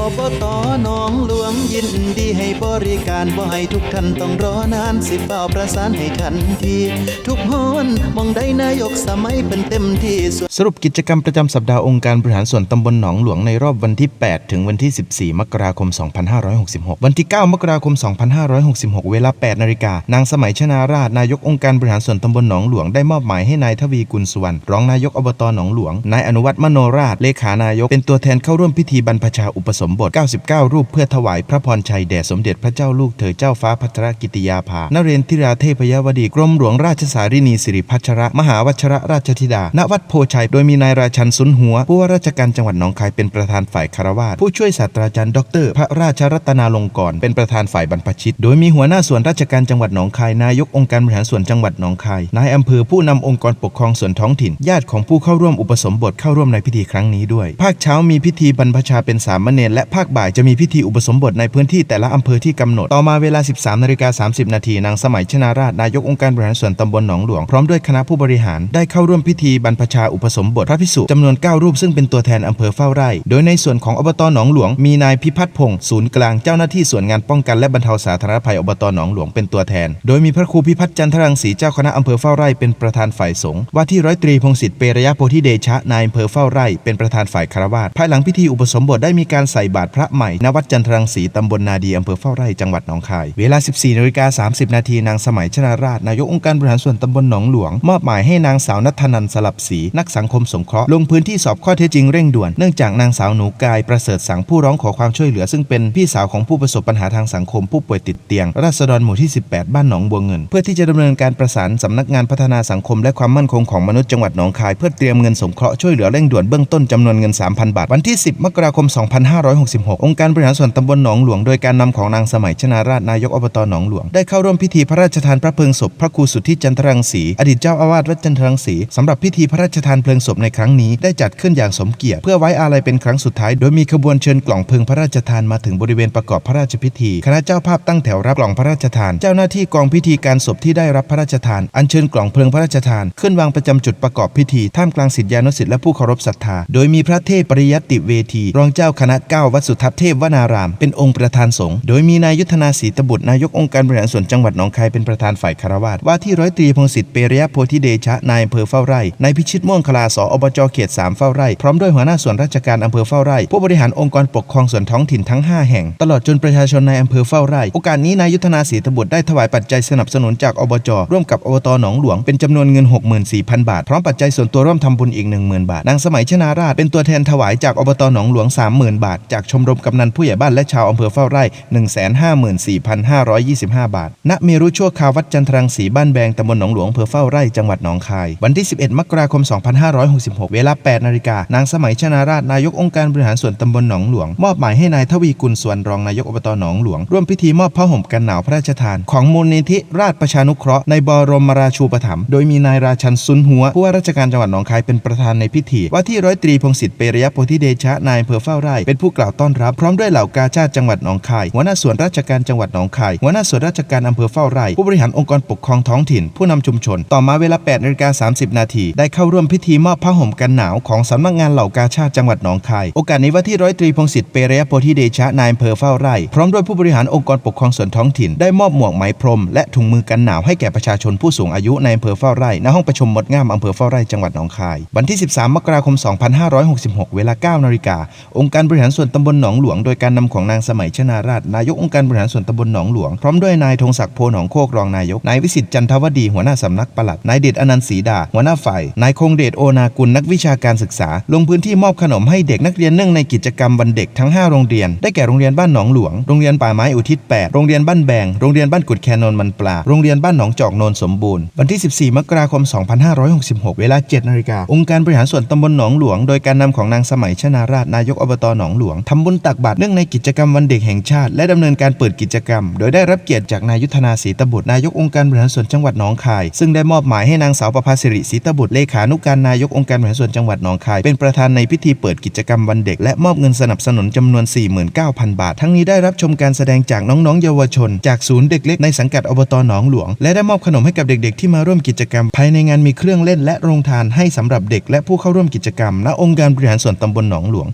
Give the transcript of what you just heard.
อบตหนองหลวงยินดีให้บริการบ่ให้ทุกท่านต้องรอนานสิเป้าประสานให้ทันทีทุกห้อง องได้นายกสมัยเป็นเต็มที่ส่วนสรุปกิจกรรมประจำสัปดาห์องค์การบริหารส่วนตำบลหนองหลวงในรอบวันที่ 8 ถึงวันที่ 14 มกราคม 2566 วันที่ 9 มกราคม 2566 เวลา 8 นาฬิกานางสมัยชนาราชนายกองค์การบริหารส่วนตำบลหนองหลวงได้มอบหมายให้นายทวีกุลสุวรรณรองนายกอบตหนองหลวงนายอนุวัฒน์มโนราชเลขานายก เป็นตัวแทนเข้าร่วมพิธีบรรพชาอุปสมบท 99 รูปเพื่อถวายพระพรชัยแด่สมเด็จพระเจ้าลูกเธอเจ้าฟ้าพัทรกิติยาภานเรนทิราเทพยวดีกรมหลวงราชสารินีสิริพัชระมหาวชระราชธิดา ณวัดโพชัย โดยมีนายราชันสุนหัว ผู้ว่าราชการจังหวัดหนองคายเป็นประธานฝ่ายคารวาสผู้ช่วยศาสตราจารย์ดร พระราชรัตนาลงกรณ์เป็นประธานฝ่ายบรรพชิต โดยมีหัวหน้าส่วนราชการจังหวัดหนองคายนายกองค์การบริหารส่วนจังหวัดหนองคายนายอำเภอผู้นำองค์กรปกครองส่วนท้องถิ่น ญาติของผู้เข้าร่วมอุปสมบทเข้าร่วมในพิธีครั้งนี้ด้วย ภาคเช้ามีพิธีบรรพชาเป็นสามเณรและภาคบ่ายจะมีพิธีอุปสมบทในพื้นที่แต่ละอำเภอที่กำหนดต่อมาเวลา 13นาฬิกา30นาทีนางสมัยชนาราชนายกองค์การบริหารส่วนตำบลหนองหลวงพร้อมด้วยคณะผู้บริหาร ได้เข้าร่วมพิธีบรรพชาอุปสมบทพระภิกษุจำนวน 9 รูปซึ่งเป็นตัวแทนอำเภอเฝ้าไร่ โดยในส่วนของอบตหนองหลวง มีนายพิพัฒน์พงศ์ศูนย์กลางเจ้าหน้าที่ส่วนงานป้องกันและบรรเทาสาธารณภัยอบตหนองหลวงเป็นตัวแทน โดยมีพระครูพิพัฒน์จันทรังสีเจ้าคณะอำเภอเฝ้าไร่เป็นประธานฝ่ายสงฆ์ว่าที่ร้อยตรีพงศิษฐ์เปรยะโพธิเดชะนายอำเภอเฝ้าไร่เป็นประธานฝ่ายคารวาสภายหลังพิธีอุปสมบทได้มีการใส่บาตรพระใหม่ณวัดจันทรังสีตำบลนาดีอำเภอเฝ้าไร่จังหวัดหนองคาย เวลา 14นาฬิกา30 นาทีนางสมัยชนาราชนายกองค์การบริหารส่วนตำบลหนองหลวงมอบหมายให้นางสาวนัทนันสลับศรีนักสังคมสงเคราะห์ลงพื้นที่สอบข้อเท็จจริงเร่งด่วนเนื่องจากนางสาวหนูกายประเสริฐสังผู้ร้องขอความช่วยเหลือ ซึ่งเป็นพี่สาวของผู้ประสบปัญหาทางสังคมผู้ป่วยติดเตียง ราษฎรหมู่ที่ 18 บ้านหนองบัวเงิน เพื่อที่จะดำเนินการประสานสำนักงานพัฒนาสังคมและความมั่นคงของมนุษย์จังหวัดหนองคายเพื่อเตรียมเงินสงเคราะห์ช่วยเหลือเร่งด่วนเบื้องต้นจำนวนเงิน 3,000 บาท วันที่ 10 มกราคม 2566 องค์การบริหารส่วนตำบลหนองหลวงโดยการนำของนางสมัยชนาราชนายกอบตหนองหลวงได้เข้าร่วมพิธีพระราชทานพระเพลิงศพพระครูสุทธิจันทรังสีอดีตเจ้าอาวาสวัดจันทรังสีสำหรับพิธีพระราชทานเพลิงศพในครั้งนี้ได้จัดขึ้นอย่างสมเกียรติเพื่อไว้อาลัยเป็นครั้งสุดท้าย โดยมีขบวนเชิญกล่องเพลิงพระราชทานมาถึงบริเวณประกอบพระราชพิธีคณะเจ้าภาพตั้งแถวรับกล่องพระราชทาน เจ้าหน้าที่กองพิธีการศพที่ได้รับพระราชทาน อัญเชิญกล่องเพลิงพระราชทานขึ้นวางประจำจุดประกอบพิธีท่ามกลางศิษยานุศิษย์และผู้เคารพศรัทธา โดยมีพระเทพปริยัติเวที รองเจ้าคณะเก้าวัดสุทัศน์เทพวนาราม เป็นองค์ประธานสงฆ์โดยมีนายยุทธนาศรีตบุตรนายกองค์การบริหารส่วนจังหวัดหนองคายเป็นประธานฝ่ายคารวาสว่าที่ร้อยตรีพงศิษฐ์เปรยโพธิเดชะนายอำเภอเฝ้าไร่นายพิชิตม่วงคลาสอบจเขตสามเฝ้าไร่ พร้อมด้วยหัวหน้าส่วนราชการอำเภอเฝ้าไร่ ผู้บริหารองค์กรปกครองส่วนท้องถิ่นทั้ง 5 แห่ง ตลอดจนประชาชนในอำเภอเฝ้าไร่ โอกาสนี้นายยุทธนาศรีตบุตรได้ถวายปัจจัยสนับสนุนจากอบจ ร่วมกับอบตหนองหลวงเป็นจำนวนเงิน 64,000 บาท พร้อมปัจจัยส่วนตัวร่วมทำบุญอีก 10,000 บาท นางสมัยชนาราชเป็นตัวแทนถวายจากอบตหนองหลวง 30,000 บาท จากชมรมกำนันผู้ใหญ่บ้านและชาวอำเภอเฝ้าไร่ 154,525 บาท ณ เมรุชั่วคาวัดจันทรังสีบ้านแบงตำบลหนองหลวงอำเภอเฝ้าไร่จังหวัดหนองคาย วันที่ 11 มกราคม 2566 เวลา 8 นาฬิกา นางสมัยชนาราชนายกองค์การบริหารส่วนตำบลหนองหลวง มอบหมายให้นายทวีกุลส่วนรองนายกอบตหนองหลวง ร่วมพิธีมอบผ้าห่มกันหนาวพระราชทาน ของมูลนิธิราชประชานุเคราะห์ในบรมราชูปถัมภ์โดยมีนายราชันซุนหัวผู้ว่าราชการจังหวัดหนองคายเป็นประธานในพิธี ว่าที่ร้อยตรีพงศิษฐ์เปรยะโพธิเดชะนายอำเภอเฝ้าไร่เป็นผู้กล่าวต้อนรับพร้อมด้วยเหล่ากาชาติจังหวัดหนองคายหัวหน้าส่วนราชการจังหวัดหนองคายหัวหน้าส่วนราชการอำเภอเฝ้าไร่ผู้บริหารองค์กรปกครองท้องถิ่นผู้นำชุมชนต่อมาเวลา 8นาฬิกา30 นาที ได้เข้าร่วมพิธีมอบผ้าห่มกันหนาวของสำนักงานเหล่ากาชาติจังหวัดหนองคาย โอกาสนี้ว่าที่ร้อยตรีพงศิษฐ์เปรยโพธิเดชะนายอำเภอเฝ้าไร่ พร้อมด้วยผู้บริหารองค์กรปกครองส่วนท้องถิ่น ได้มอบหมวกไหมพรม และถุงมือกันหนาวให้แก่ประชาชนผู้สูงอายุในอำเภอเฝ้าไร่ณห้องประชุมมดงามอำเภอเฝ้าไร่จังหวัดหนองคาย วันที่ 13 มกราคม 2566 เวลา 9 นาฬิกา องค์การบริหารส่วนตำบลหนองหลวง โดยการนำของนางสมัยชนาราช นายกองค์การบริหารส่วนตำบลหนองหลวง พร้อมด้วยนายธงศักดิ์โพหนองโคกรองนายก นายวิสิตจันทวดีหัวหน้าสำนักปลัดนายายเดชอนันต์ศรีดา หัวหน้าฝ่าย นายคงเดชโอนากุลนักวิชาการศึกษา ลงพื้นที่มอบขนมให้เด็กนักเรียนเนื่องในกิจกรรมวันเด็กทั้ง 5 โรงเรียน ได้แก่โรงเรียนบ้านหนองหลวง โรงเรียนป่าไม้อุทิศ 8 โรงเรียนบ้านแบง โรงเรียนบ้านกุดแคนนนมันปลา โรงเรียนบ้านหนองจอกนนสมบูรณ์ วันที่ 14 มกราคม 2566 เวลา 7 นาฬิกา องค์การบริหารส่วนตำบลหนองหลวง โดยการนำของนางสมัยชนาราช นายกอบตหนองหลวงทำบุญตักบาตรเนื่องในกิจกรรมวันเด็กแห่งชาติ และดำเนินการเปิดกิจกรรม โดยได้รับเกียรติจากนายยุทธนาศรีตบุตรนายกองค์การบริหารส่วนจังหวัดหนองคาย ซึ่งได้มอบหมายให้นางสาวประภาสิริศรีตบุตรเลขานุการนายกองค์การบริหารส่วนจังหวัดหนองคาย เป็นประธานในพิธีเปิดกิจกรรมวันเด็ก และมอบเงินสนับสนุนจำนวน 49,000 บาท ทั้งนี้ได้รับชมการแสดงจากน้องๆเยาวชน จากศูนย์เด็กเล็กในสังกัดอบตหนองหลวง และได้มอบขนมให้กับเด็กๆ ที่มาร่วมกิจกรรม ภายในงานมีเครื่องเล่นและโรงทานให้สำหรับเด็ก และผู้เข้าร่วมกิจกรรมณองค์การบริหารส่วนตำบลหนองหลวง